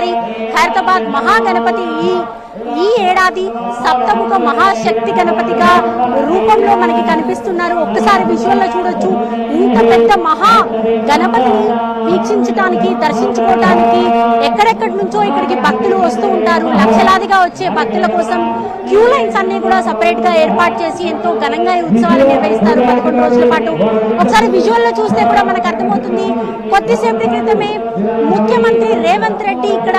ఒక్కసారి ఖైరతాబాద్ మహాగణపతి ఈ ఈ ఏడాది సప్తముఖ మహాశక్తి గణపతిగా రూపంలో మనకి కనిపిస్తున్నారు. ఒక్కసారి విజువల్లో చూడొచ్చు. ఇంత పెద్ద మహా గణపతిని వీక్షించడానికి దర్శించుకోవడానికి ఎక్కడెక్కడి నుంచో ఇక్కడికి భక్తులు వస్తూ ఉంటారు. లక్షలాదిగా వచ్చే భక్తుల కోసం క్యూ లైన్స్ అన్ని కూడా సపరేట్గా ఏర్పాటు చేసి ఎంతో ఘనంగా ఈ ఉత్సవాలు నిర్వహిస్తారు. పదకొండు రోజుల పాటు. ఒకసారి విజువల్లో చూస్తే కూడా మనకు అర్థమవుతుంది. కొద్దిసేపటి క్రితమే ముఖ్యమంత్రి రేవంత్ రెడ్డి ఇక్కడ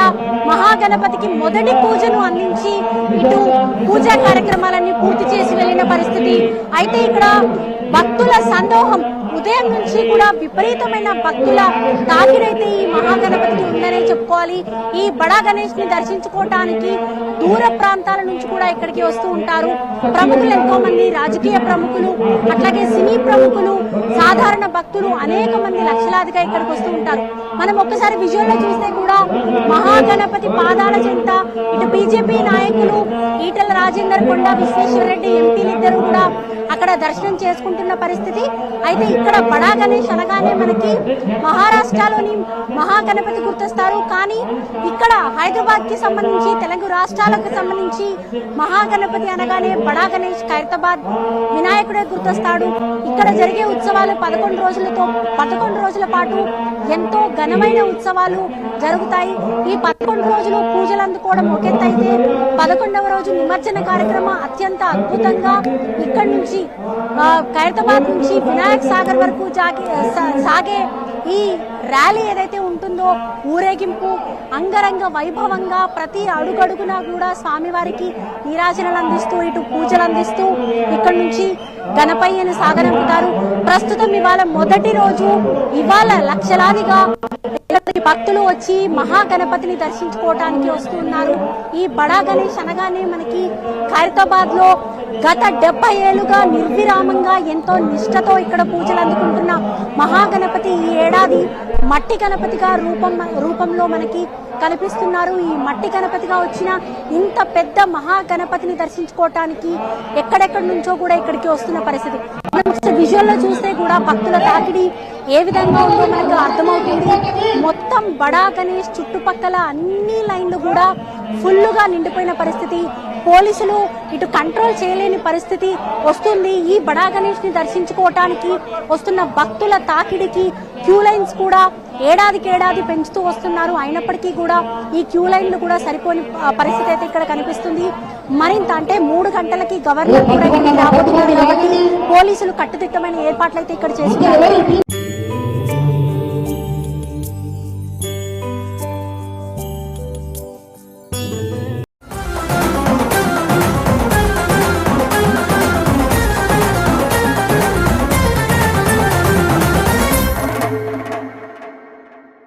గణపతికి మొదటి పూజను అందించి ఇటు పూజా కార్యక్రమాలన్నీ పూర్తి చేసి వెళ్ళిన పరిస్థితి. అయితే ఇక్కడ భక్తుల సందోహం ఉదయం నుంచి కూడా విపరీతమైన భక్తుల తాకిడైతే ఈ మహాగణపతికి ఉందనే చెప్పుకోవాలి. ఈ బడా గణేష్ని దర్శించుకోవటానికి దూర ప్రాంతాల నుంచి కూడా ఇక్కడికి వస్తూ ఉంటారు. ప్రముఖులు ఎంతో మంది రాజకీయ ప్రముఖులు అట్లాగే సినీ ప్రముఖులు సాధారణ భక్తులు అనేక మంది లక్షలాదిగా ఇక్కడికి వస్తూ ఉంటారు. మనం ఒక్కసారి విజువల్లో చూస్తే కూడా మహాగణపతి పాదాల చెంత ఇటు బీజేపీ నాయకులు ఈటల రాజేందర్ కొండ విశ్వేశ్వరరెడ్డి ఎంపీలు ఇద్దరు కూడా అక్కడ దర్శనం చేసుకుంటున్న పరిస్థితి. అయితే ఇక్కడ బడా గణేష్ అనగానే మనకి మహారాష్ట్రలోని మహాగణపతి గుర్తొస్తారు. కానీ ఇక్కడ హైదరాబాద్కి సంబంధించి తెలుగు రాష్ట్రాలకు సంబంధించి మహాగణపతి అనగానే బడా గణేష్ ఖైరతాబాద్ వినాయకుడే గుర్తొస్తాడు. ఇక్కడ జరిగే ఉత్సవాలు పదకొండు రోజులతో పదకొండు రోజుల పాటు ఎంతో ఘనమైన ఉత్సవాలు జరుగుతాయి. ఈ పదకొండు రోజులు పూజలు అందుకోవడం ఒకెత్తైతే పదకొండవ రోజు నిమజ్జన కార్యక్రమం అత్యంత అద్భుతంగా ఇక్కడ నుంచి ఖైరతాబాద్ నుంచి వినాయక్ సాగర్ వరకు జాగే సాగే ఈ ర్యాలీ ఏదైతే ఉంటుందో ఊరేగింపు అంగరంగ వైభవంగా ప్రతి అడుగడుగునా కూడా స్వామివారికి నీరాజనలు అందిస్తూ ఇటు పూజలు అందిస్తూ ఇక్కడ నుంచి గణపయ్యను సాగనంపుతారు. ప్రస్తుతం ఇవాళ మొదటి రోజు ఇవాళ లక్షలాదిగా భక్తులు వచ్చి మహాగణపతిని దర్శించుకోవటానికి వస్తున్నారు. ఈ బడా గణేష్ అనగానే మనకి ఖైరతాబాద్లో గత డెబ్బై ఏళ్ళుగా నిర్విరామంగా ఎంతో నిష్ఠతో ఇక్కడ పూజలు అందుకుంటున్న మహాగణపతి ఈ ఏడాది మట్టి గణపతిగా రూపం రూపంలో మనకి కనిపిస్తున్నారు. ఈ మట్టి గణపతిగా వచ్చిన ఇంత పెద్ద మహాగణపతిని దర్శించుకోవటానికి ఎక్కడెక్కడి నుంచో కూడా ఇక్కడికి వస్తున్న పరిస్థితి. మనం విజువల్లో చూస్తే కూడా భక్తుల తాకిడి ఏ విధంగా ఉందో మనకు అర్థమవుతుంది. మొత్తం బడా గణేష్ చుట్టుపక్కల అన్ని లైన్లు కూడా ఫుల్లుగా నిండిపోయిన పరిస్థితి. పోలీసులు ఇటు కంట్రోల్ చేయలేని పరిస్థితి వస్తుంది. ఈ బడా గణేష్ని దర్శించుకోవటానికి వస్తున్న భక్తుల తాకిడికి క్యూ లైన్స్ కూడా ఏడాదికి ఏడాది పెంచుతూ వస్తున్నారు. అయినప్పటికీ కూడా ఈ క్యూ లైన్లు కూడా సరిపోని పరిస్థితి అయితే ఇక్కడ కనిపిస్తుంది. మరింత అంటే మూడు గంటలకి గవర్నర్ కూడా రాబోతున్నారు కాబట్టి పోలీసులు కట్టుదిట్టమైన ఏర్పాట్లు అయితే ఇక్కడ చేస్తున్నారు.